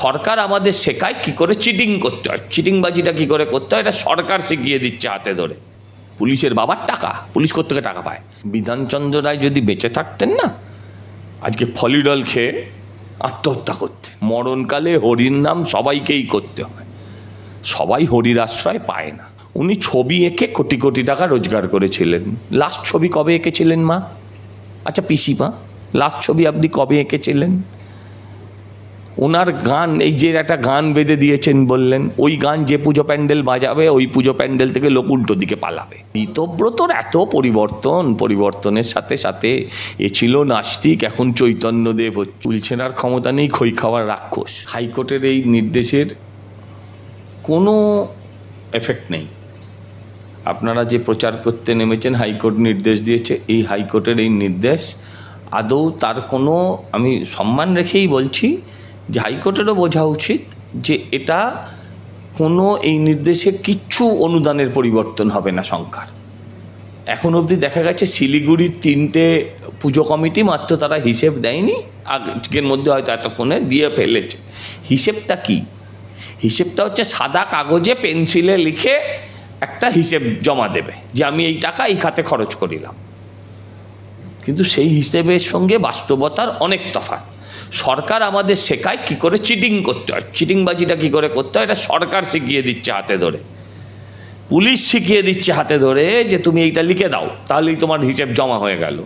সরকার আমাদের শেখায় কি করে চিটিং করতে হয়। চিটিংবাজিটা কি করে করতে হয়, এটা সরকার শিখিয়ে দিচ্ছে হাতে ধরে। পুলিশের বাবার টাকা, পুলিশ থেকে টাকা পায়? বিধানচন্দ্র রায় যদি বেঁচে থাকতেন না, আজকে ফলিডল খেয়ে আত্মহত্যা করতে। মরণকালে হরির নাম সবাইকেই করতে হয়। সবাই হরির আশ্রয় পায় না। উনি ছবি এঁকে কোটি কোটি টাকা রোজগার করেছিলেন। লাস্ট ছবি কবে এঁকেছিলেন মা? আচ্ছা পিসি পিসিমা, লাস্ট ছবি আপনি কবে এঁকেছিলেন? ওনার গান, এই যে একটা গান বেঁধে দিয়েছেন বললেন, ওই গান যে পুজো প্যান্ডেল বাজাবে, ওই পুজো প্যান্ডেল থেকে লোক উল্টো দিকে পালাবে। ঋতব্রতর এত পরিবর্তন, পরিবর্তনের সাথে সাথে এ ছিল নাস্তিক, এখন চৈতন্যদেব চুলছেনার ক্ষমতা নেই, খই খাওয়ার রাক্ষস। হাইকোর্টের এই নির্দেশের কোনো এফেক্ট নেই। আপনারা যে প্রচার করতে নেমেছেন, হাইকোর্ট নির্দেশ দিয়েছে, এই হাইকোর্টের এই নির্দেশ আদৌ তার কোনো, আমি সম্মান রেখেই বলছি যে হাইকোর্টেরও বোঝা উচিত যে এটা কোনো এই নির্দেশে কিচ্ছু অনুদানের পরিবর্তন হবে না সংখ্যার। এখন অবধি দেখা গেছে শিলিগুড়ির তিনটে পুজো কমিটি মাত্র তারা হিসেব দেয়নি আজকের মধ্যে হয়তো এতক্ষণে দিয়ে ফেলেছে। হিসেবটা কি? হিসেবটা হচ্ছে সাদা কাগজে পেন্সিলে লিখে একটা হিসেব জমা দেবে যে আমি এই টাকা এই খাতে খরচ করিলাম। কিন্তু সেই হিসেবের সঙ্গে বাস্তবতার অনেক তফাৎ। সরকার আমাদের শেখায় কি করে চিটিং করতে হয়। চিটিংবাজিটা কি করে করতে হয়? এটা সরকার শিখিয়ে দিচ্ছে হাতে ধরে। পুলিশ শিখিয়ে দিচ্ছে হাতে ধরে যে তুমি এইটা লিখে দাও, তাহলেই তোমার হিসেব জমা হয়ে গেল।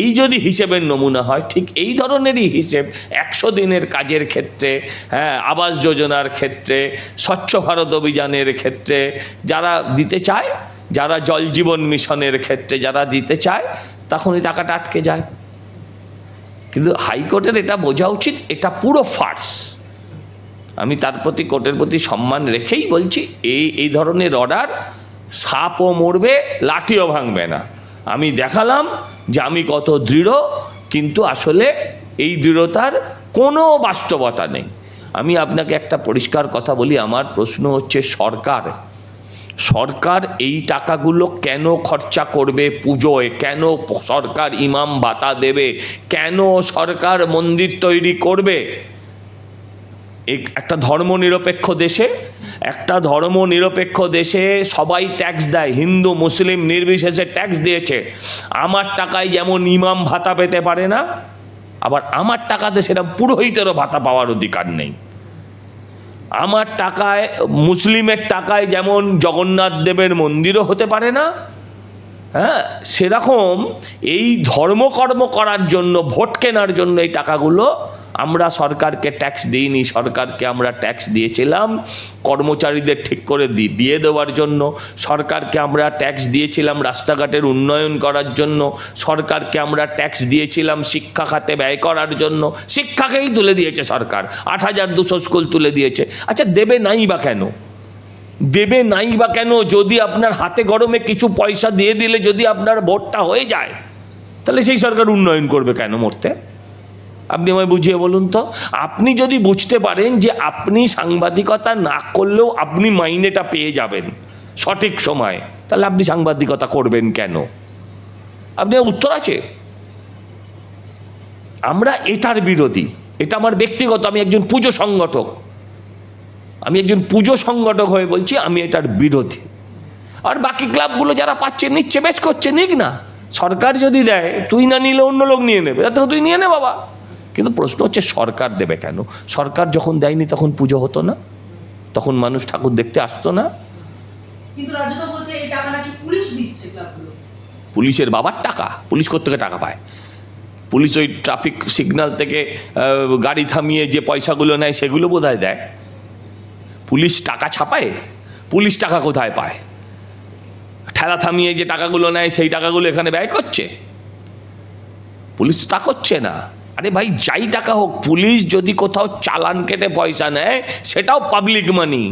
এই যদি হিসেবের নমুনা হয়, ঠিক এই ধরনেরই হিসেব একশো দিনের কাজের ক্ষেত্রে হ্যাঁ আবাস যোজনার ক্ষেত্রে, স্বচ্ছ ভারত অভিযানের ক্ষেত্রে যারা দিতে চায়, যারা জল জীবন মিশনের ক্ষেত্রে যারা দিতে চায়, তখন এই টাকাটা আটকে যায়। কিন্তু হাইকোর্টের এটা বোঝা উচিত, এটা পুরো ফার্স আমি তার প্রতি, কোর্টের প্রতি সম্মান রেখেই বলছি, এই এই ধরনের অর্ডার সাপও মরবে, লাঠিও ভাঙবে না। আমি দেখালাম যে আমি কত দৃঢ়, কিন্তু আসলে এই দৃঢ়তার কোনো বাস্তবতা নেই। আমি আপনাকে একটা পরিষ্কার কথা বলি, আমার প্রশ্ন হচ্ছে সরকার সরকার এই টাকাগুলো কেন খরচা করবে পুজোয়? কেন সরকার ইমাম ভাতা দেবে? কেন সরকার মন্দির তৈরি করবে? এক- একটা ধর্মনিরপেক্ষ দেশে, একটা ধর্মনিরপেক্ষ দেশে সবাই ট্যাক্স দেয়, হিন্দু, মুসলিম নির্বিশেষে ট্যাক্স দিয়েছে। আমার টাকায় যেমন ইমাম ভাতা পেতে পারে না, আবার আমার টাকাতে সেটা পুরোহিতেরও ভাতা পাওয়ার অধিকার নেই। আমার টাকায়, মুসলিমের টাকায় যেমন জগন্নাথ দেবের মন্দিরও হতে পারে না হ্যাঁ সেরকম এই ধর্মকর্ম করার জন্য, ভোট কেনার জন্য এই টাকাগুলো আমরা সরকারকে ট্যাক্স দিইনি, সরকারকে আমরা ট্যাক্স দিয়েছিলাম, কর্মচারীদের ঠিক করে দিয়ে দেওয়ার জন্য, সরকারকে আমরা ট্যাক্স দিয়েছিলাম রাস্তাঘাটের উন্নয়ন করার জন্য, সরকারকে আমরা ট্যাক্স দিয়েছিলাম শিক্ষা খাতে ব্যয় করার জন্য, শিক্ষাকেই তুলে দিয়েছে সরকার, আট হাজার দুশো স্কুল তুলে দিয়েছে। আচ্ছা দেবে নাই বা কেন? দেবে নাই বা কেন যদি আপনার হাতে গরমে কিছু পয়সা দিয়ে দিলে যদি আপনার ভোটটা হয়ে যায়, তাহলে সেই সরকার উন্নয়ন করবে কেন মরতে? আপনি আমায় বুঝিয়ে বলুন তো? আপনি যদি বুঝতে পারেন যে আপনি সাংবাদিকতা না করলেও আপনি মাইনেটা পেয়ে যাবেন সঠিক সময়, তাহলে আপনি সাংবাদিকতা করবেন কেন? আপনি উত্তর আছে। আমরা এটার বিরোধী, এটা আমার ব্যক্তিগত, আমি একজন পুজো সংগঠক। আমি একজন পুজো সংগঠক হয়ে বলছি, আমি এটার বিরোধী। আর বাকি ক্লাবগুলো যারা পাচ্ছে, নিচ্ছে, বেশ করছে, নিক না। সরকার যদি দেয়, তুই না নিলে অন্য লোক নিয়ে নেবে তুই নিয়ে নে বাবা। কিন্তু প্রশ্ন হচ্ছে সরকার দেবে কেন? সরকার যখন দেয়নি তখন পুজো হতো না? তখন মানুষ ঠাকুর দেখতে আসতো না? পুলিশের বাবার টাকা পুলিশ থেকে টাকা পায়? পুলিশ ওই ট্রাফিক সিগন্যাল থেকে গাড়ি থামিয়ে যে পয়সাগুলো নেয় সেগুলো বোধহয় দেয়। পুলিশ টাকা ছাপায়? পুলিশ টাকা কোথায় পায়? ঠেলা থামিয়ে যে টাকাগুলো নেয় সেই টাকাগুলো এখানে ব্যয় করছে? পুলিশ তো তা করছে না। আরে ভাই যাই টাকা হোক পুলিশ যদি কোথাও চালান কেটে পয়সা নেয় সেটাও পাবলিক মানি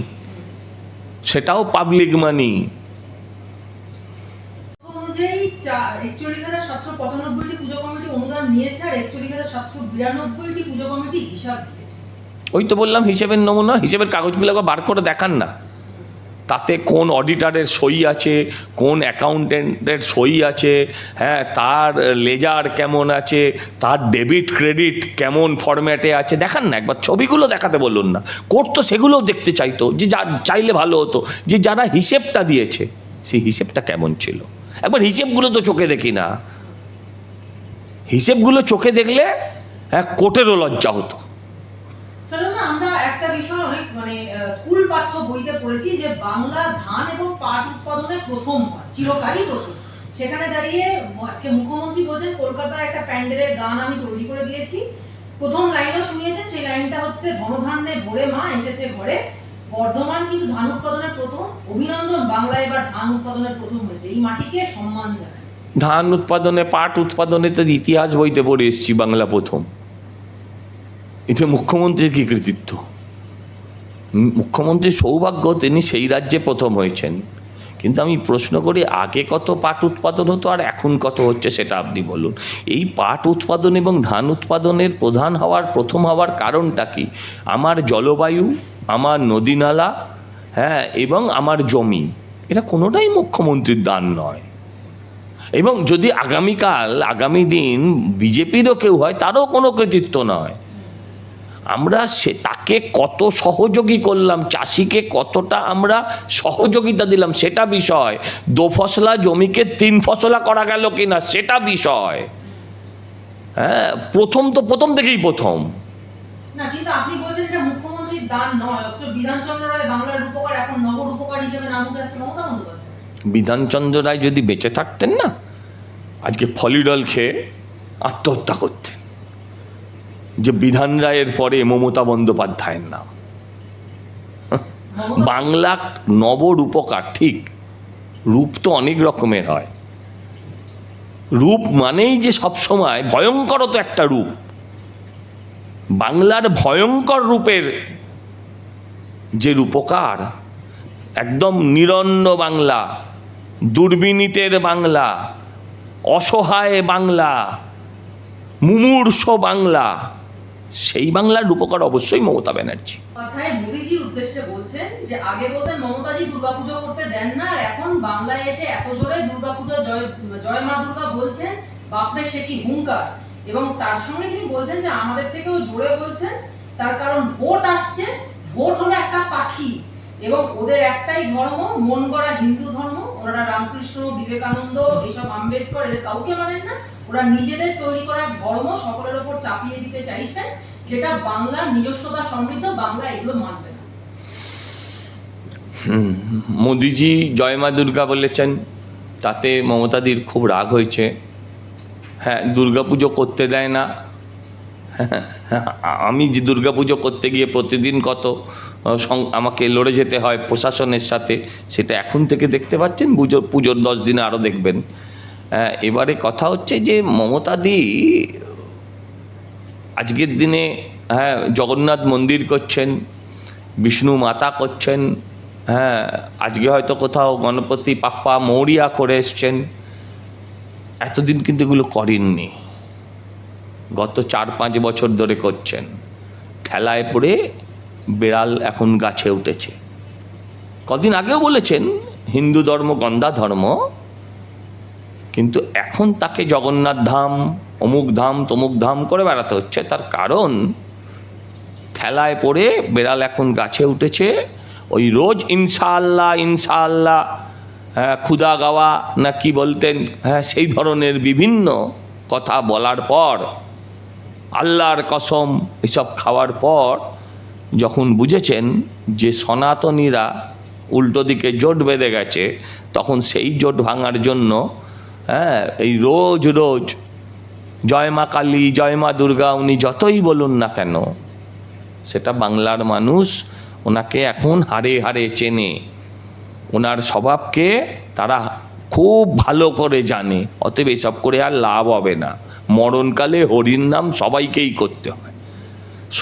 সেটাও পাবলিক মানি ওই তো বললাম হিসেবের নমুনা হিসেবের কাগজগুলো বার করে দেখান না। তাতে কোন অডিটারের সই আছে, কোন অ্যাকাউন্টেন্টের সই আছে হ্যাঁ তার লেজার কেমন আছে, তার ডেবিট ক্রেডিট কেমন ফরম্যাটে আছে, দেখান না, একবার ছবিগুলো দেখাতে বলুন না। কোর্ট তো সেগুলোও দেখতে চাইতো, যে যা, চাইলে ভালো হতো, যে যারা হিসেবটা দিয়েছে, সেই হিসেবটা কেমন ছিল? একবার হিসেবগুলো তো চোখে দেখি না। হিসেবগুলো চোখে দেখলে হ্যাঁ কোর্টেরও লজ্জা হতো। একটা বিষয় অনেক মানে স্কুল পাঠ্য বইতে পড়েছি যে বাংলা ধান এবং পাট উৎপাদনে প্রথম হয়, চিরকালই প্রথম। সেখানে দাঁড়িয়ে আজকে মুখ্যমন্ত্রী বলছেন, কলকাতায় একটা প্যান্ডেলের গান আমি তৈরি করে দিয়েছি। প্রথম লাইনও শুনিয়েছেন, সেই লাইনটা হচ্ছে, ধনধান্যে ভরে মা এসেছে ঘরে। বর্ধমান কিন্তু ধান উৎপাদনের প্রথম, অভিনন্দন, বাংলা এবার ধান উৎপাদনের প্রথম হয়েছে। এই মাটিকে সম্মান জানায়। ধান উৎপাদনে, পাট উৎপাদনে তো ইতিহাস বইতে পড়ে এসেছি, বাংলা প্রথম। এতে মুখ্যমন্ত্রীর কী কৃতিত্ব? উম, মুখ্যমন্ত্রীর সৌভাগ্য তিনি সেই রাজ্যে প্রথম হয়েছেন। কিন্তু আমি প্রশ্ন করি আগে কত পাট উৎপাদন হতো আর এখন কত হচ্ছে সেটা আপনি বলুন। এই পাট উৎপাদন এবং ধান উৎপাদনের প্রধান হওয়ার প্রথম হওয়ার কারণটা কি? আমার জলবায়ু আমার নদীনালা হ্যাঁ এবং আমার জমি এটা কোনোটাই মুখ্যমন্ত্রীর দান নয়। এবং যদি আগামীকাল আগামী দিন বিজেপিরও কেউ হয় তারও কোনো কৃতিত্ব নয়। আমরা সে তাকে কত সহযোগী করলাম চাষিকে কতটা আমরা সহযোগিতা দিলাম সেটা বিষয়। দো ফসলা জমিকে তিন ফসলা করা গেল কিনা সেটা বিষয়। হ্যাঁ প্রথম তো প্রথম থেকেই প্রথম। না কিন্তু আপনি বলছেন এটা মুখ্যমন্ত্রীর দান নয় অথচ বিধানচন্দ্র রায় বাংলার রূপকার এখন নগর উপকার হিসেবে নাম উঠে আসছে মমতা বন্দ্যোপাধ্যায়। বিধানচন্দ্র রায় যদি বেঁচে থাকতেন না আজকে ফলিডল খেয়ে আত্মহত্যা করতেন। যে বিধান রায়ের পরে মমতা বন্দ্যোপাধ্যায়ের নাম। বাংলা নবরূপকার ঠিক। রূপ তো অনেক রকমের হয়। রূপ মানেই যে সবসময় ভয়ঙ্কর তো একটা রূপ। বাংলার ভয়ঙ্কর রূপের যে রূপকার একদম নিরন্ন বাংলা দুর্বিনীতের বাংলা অসহায় বাংলা মুমূর্ষ বাংলা সেই বাংলার রূপকার অবশ্যই মমতা ব্যানার্জি। উদ্দেশ্যে বলছেন যে, আগে বলতেন মমতাজি করতে দেন না, আর এখন বাংলায় এসে এত জোরে জয় জয় মা দুর্গা বলছেন, বাপরে সে কি হুঙ্কার? এবং তার সঙ্গে তিনি বলছেন যে, আমাদের থেকেও জোরে বলছেন, তার কারণ ভোট আসছে, ভোট হলো একটা পাখি, এবং ওদের একটাই ধর্ম, মন গড়া হিন্দু ধর্ম, ওনারা রামকৃষ্ণ, বিবেকানন্দ, এসব আম্বেদকর, এদের কাউকে মানেন না ওরা নিজেদের তৈরি করা ধর্ম সকলের ওপর চাপিয়ে দিতে চাইছেন যেটা বাংলার নিজস্বতা সমৃদ্ধ বাংলা এগুলো মানবে মোদিজি জয় মা দুর্গা বলেছেন তাতে মমতাদির খুব রাগ হয়েছে। হ্যাঁ দুর্গাপুজো করতে দেয় না। আমি যে দুর্গাপুজো করতে গিয়ে প্রতিদিন কত আমাকে লড়ে যেতে হয় প্রশাসনের সাথে সেটা এখন থেকে দেখতে পাচ্ছেন পুজো পুজোর দশ দিনে আরও দেখবেন। হ্যাঁ, এবারে কথা হচ্ছে যে মমতাদি আজকের দিনে হ্যাঁ জগন্নাথ মন্দির করছেন, বিষ্ণু মাতা করছেন হ্যাঁ আজকে হয়তো কোথাও গণপতি, পাপ্পা, মৌরিয়া করে এসছেন। এতদিন কিন্তু এগুলো করেননি। গত চার পাঁচ বছর ধরে করছেন। ঠেলায় পড়ে বেড়াল এখন গাছে উঠেছে। কদিন আগেও বলেছেন, হিন্দু ধর্ম, গন্ধা ধর্ম কিন্তু এখন তাকে জগন্নাথ ধাম, অমুক ধাম, তমুক ধাম করে বেড়াতে হচ্ছে। তার কারণ, ঠেলায় পড়ে বেড়াল এখন গাছে উঠেছে। ওই রোজ ইনশাআল্লাহ ইনশাআল্লাহ হ্যাঁ ক্ষুদা গাওয়া না কি বলতেন হ্যাঁ সেই ধরনের বিভিন্ন কথা বলার পর, আল্লাহর কসম এসব খাওয়ার পর যখন বুঝেছেন যে সনাতনীরা উল্টো দিকে জোট বেঁধে গেছে, তখন সেই জোট ভাঙার জন্য হ্যাঁ এই রোজ রোজ। জয় মা কালী, জয় মা দুর্গা, উনি যতই বলুন না কেন, সেটা বাংলার মানুষ ওনাকে এখন হারে হারে চেনে। ওনার স্বভাবকে তারা খুব ভালো করে জানে, অতএব এসব করে আর লাভ হবে না। মরণকালে হরির নাম সবাইকেই করতে হয়।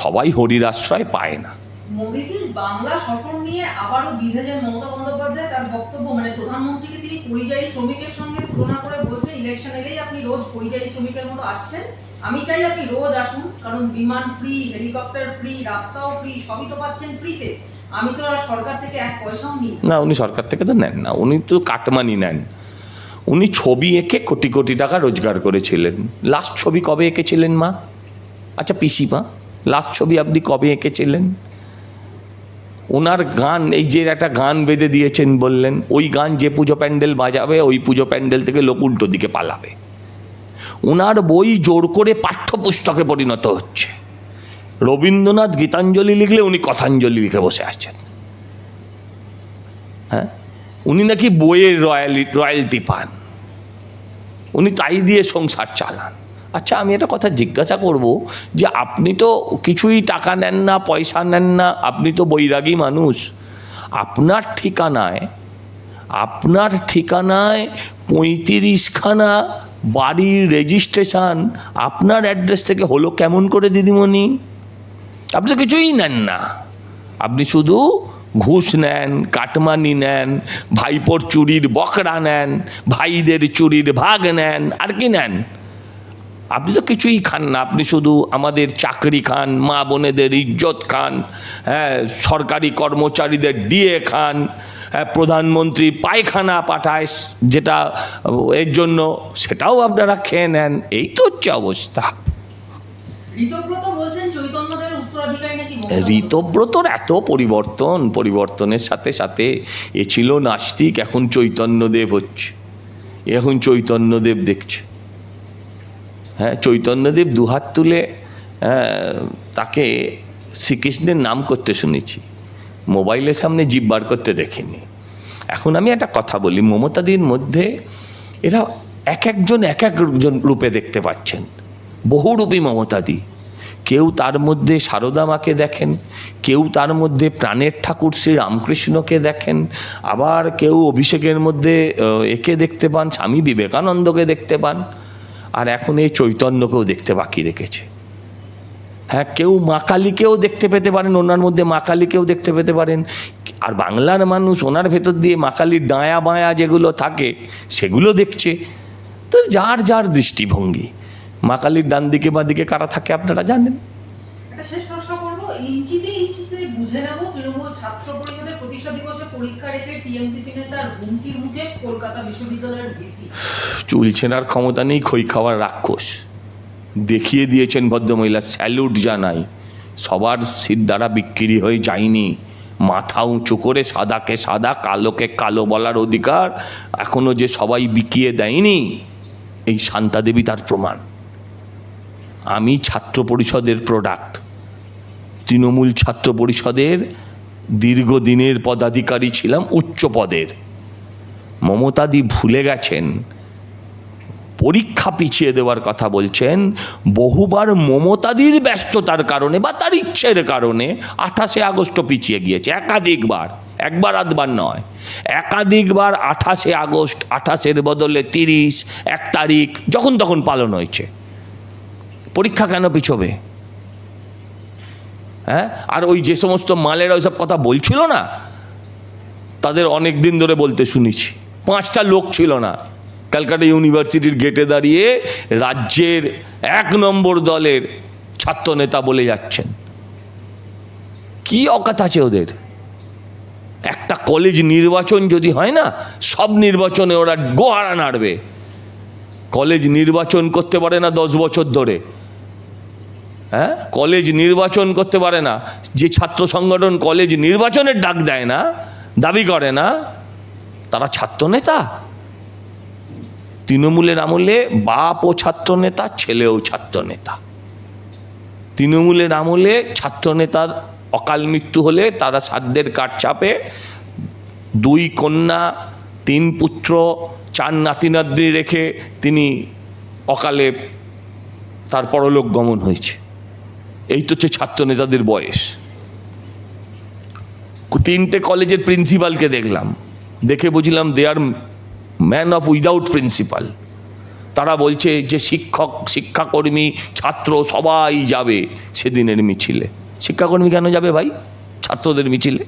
সবাই হরির আশ্রয় পায় না। মোদিজির বাংলা সফর নিয়ে আবারও বিধেছেন মমতা বন্দ্যোপাধ্যায় তার বক্তব্য মানে প্রধানমন্ত্রীকে পরিযায়ী শ্রমিকের সঙ্গে তুলনা করে বলছেন ইলেকশন এলেই আপনি রোজ পরিযায়ী শ্রমিকের মতো আসছেন। আমি চাই আপনি রোজ আসুন, কারণ বিমান ফ্রি হেলিকপ্টার ফ্রি রাস্তাও ফ্রি সবই তো পাচ্ছেন ফ্রিতে আমি তো আর সরকার থেকে এক পয়সাও নিই না। উনি সরকার থেকে তো নেন না, উনি তো কাটমানি নেন। উনি ছবি এঁকে কোটি কোটি টাকা রোজগার করেছিলেন। লাস্ট ছবি কবে এঁকেছিলেন মা? আচ্ছা পিসি মা লাস্ট ছবি আপনি কবে এঁকেছিলেন? ওনার গান, এই যে একটা গান বেঁধে দিয়েছেন বললেন, ওই গান যে পুজো প্যান্ডেল বাজাবে, ওই পুজো প্যান্ডেল থেকে লোক উল্টো দিকে পালাবে। ওনার বই জোর করে পাঠ্যপুস্তকে পরিণত হচ্ছে। রবীন্দ্রনাথ গীতাঞ্জলি লিখলে উনি কথাঞ্জলি লিখে বসে আছেন। হ্যাঁ? উনি নাকি বইয়ের রয়্যালি, রয়্যালটি পান। উনি তাই দিয়ে সংসার চালান। আচ্ছা আমি একটা কথা জিজ্ঞাসা করব যে আপনি তো কিছুই টাকা নেন না, পয়সা নেন না, আপনি তো বৈরাগী মানুষ। আপনার ঠিকানায় আপনার ঠিকানায় পঁয়ত্রিশখানা বাড়ির রেজিস্ট্রেশন আপনার অ্যাড্রেস থেকে হলো কেমন করে দিদিমণি? আপনি তো কিছুই নেন না। আপনি শুধু ঘুষ নেন, কাটমানি নেন, ভাইপোর চুরির বকরা নেন, ভাইদের চুরির ভাগ নেন, আর কি নেন? আপনি তো কিছুই খান না। আপনি শুধু আমাদের চাকরি খান মা বোনেদের ইজ্জত খান হ্যাঁ সরকারি কর্মচারীদের ডিএ খান হ্যাঁ, প্রধানমন্ত্রী পায়খানা পাঠায় যেটা এর জন্য সেটাও আপনারা খেয়ে নেন। এই তো হচ্ছে অবস্থা। ঋতব্রতর এত পরিবর্তন পরিবর্তনের সাথে সাথে এ ছিল নাস্তিক এখন চৈতন্যদেব হচ্ছে। এখন চৈতন্যদেব দেখছে। হ্যাঁ চৈতন্যদেব দুহাত তুলে আহ, তাকে শ্রীকৃষ্ণের নাম করতে শুনেছি। মোবাইলের সামনে জিভ বার করতে দেখিনি। এখন আমি একটা কথা বলি মমতাদির মধ্যে এরা এক একজন এক একজন রূপে দেখতে পাচ্ছেন। বহুরূপী মমতাদি। কেউ তার মধ্যে সারদা মাকে দেখেন কেউ তার মধ্যে প্রাণের ঠাকুর শ্রী রামকৃষ্ণকে দেখেন আবার কেউ অভিষেকের মধ্যে একে দেখতে পান স্বামী বিবেকানন্দকে দেখতে পান। আর এখন এই চৈতন্যকেও দেখতে বাকি রেখেছে। হ্যাঁ কেউ মা কালীকেও দেখতে পেতে পারেন, ওনার মধ্যে মা কালীকেও দেখতে পেতে পারেন। আর বাংলার মানুষ ওনার ভেতর দিয়ে মা কালীর ডায়া বায়া যেগুলো থাকে, সেগুলো দেখছে। তো যার যার দৃষ্টিভঙ্গি, মা কালীর ডান দিকে বা দিকে কারা থাকে আপনারা জানেন? শেষ প্রশ্ন করব, ইঞ্চিতে ইঞ্চিতে বুঝে তৃণমূল ছাত্র পরীক্ষা রেখে ক্ষমতা নেই, খই খাওয়ার রাক্ষস। দেখিয়ে দিয়েছেন ভদ্রমহিলা, স্যালুট জানাই। সবার সিট দ্বারা বিক্রি হয়ে যায়নি। মাথা উঁচু করে সাদাকে সাদা, কালোকে কালো বলার অধিকার এখনও যে সবাই বিকিয়ে দেয়নি, এই শান্তা দেবী তার প্রমাণ। আমি ছাত্র পরিষদের প্রোডাক্ট তৃণমূল ছাত্র পরিষদের দীর্ঘদিনের পদাধিকারী ছিলাম উচ্চ পদের। মমতাদি ভুলে গেছেন। পরীক্ষা পিছিয়ে দেওয়ার কথা বলছেন। বহুবার মমতাদির ব্যস্ততার কারণে বা তার ইচ্ছের কারণে আঠাশে আগস্ট পিছিয়ে গিয়েছে। একাধিকবার, একবার আধবার নয়। একাধিকবার আঠাশে আগস্ট, আঠাশের বদলে তিরিশ, এক তারিখ, যখন তখন পালন হয়েছে। পরীক্ষা কেন পিছবে? হ্যাঁ? আর ওই যে সমস্ত মালেরা ওইসব কথা বলছিল না, তাদের অনেক দিন ধরে বলতে শুনেছি। পাঁচটা লোক ছিল না। ক্যালকাটা ইউনিভার্সিটির গেটে দাঁড়িয়ে রাজ্যের এক নম্বর দলের ছাত্রনেতা বলে যাচ্ছেন। কি অকাত আছে ওদের? একটা কলেজ নির্বাচন যদি হয় না, সব নির্বাচনে ওরা গোহারা নাড়বে। কলেজ নির্বাচন করতে পারে না দশ বছর ধরে। হ্যাঁ? কলেজ নির্বাচন করতে পারে না। যে ছাত্র সংগঠন কলেজ নির্বাচনের ডাক দেয় না, দাবি করে না, তারা ছাত্র নেতা। তৃণমূলের আমলে বাপ ও ছাত্র নেতা ছেলেও ছাত্র নেতা। তৃণমূলের আমলে ছাত্র নেতার অকাল মৃত্যু হলে তারা সাধ্যের কাঠ চাপে দুই কন্যা, তিন পুত্র, চার নাতি রেখে তিনি অকালে তার পরলোক গমন হয়েছে। এই তো হচ্ছে ছাত্র নেতাদের বয়স। তিনটে কলেজের প্রিন্সিপালকে দেখলাম। দেখে বুঝলাম they are man of without principal তারা বলছে যে শিক্ষক, শিক্ষাকর্মী, ছাত্র সবাই যাবে সেদিনের মিছিলে। শিক্ষাকর্মী কেন যাবে ভাই? ছাত্রদের মিছিলে।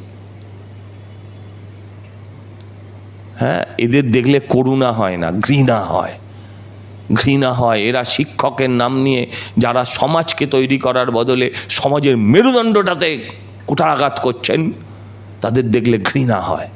হ্যাঁ এদের দেখলে করুণা হয় না, ঘৃণা হয়। ঘৃণা হয়। এরা শিক্ষকের নাম নিয়ে যারা সমাজকে তৈরি করার বদলে সমাজের মেরুদণ্ডটাতে কুঠারাঘাত করছেন, তাদের দেখলে ঘৃণা হয়।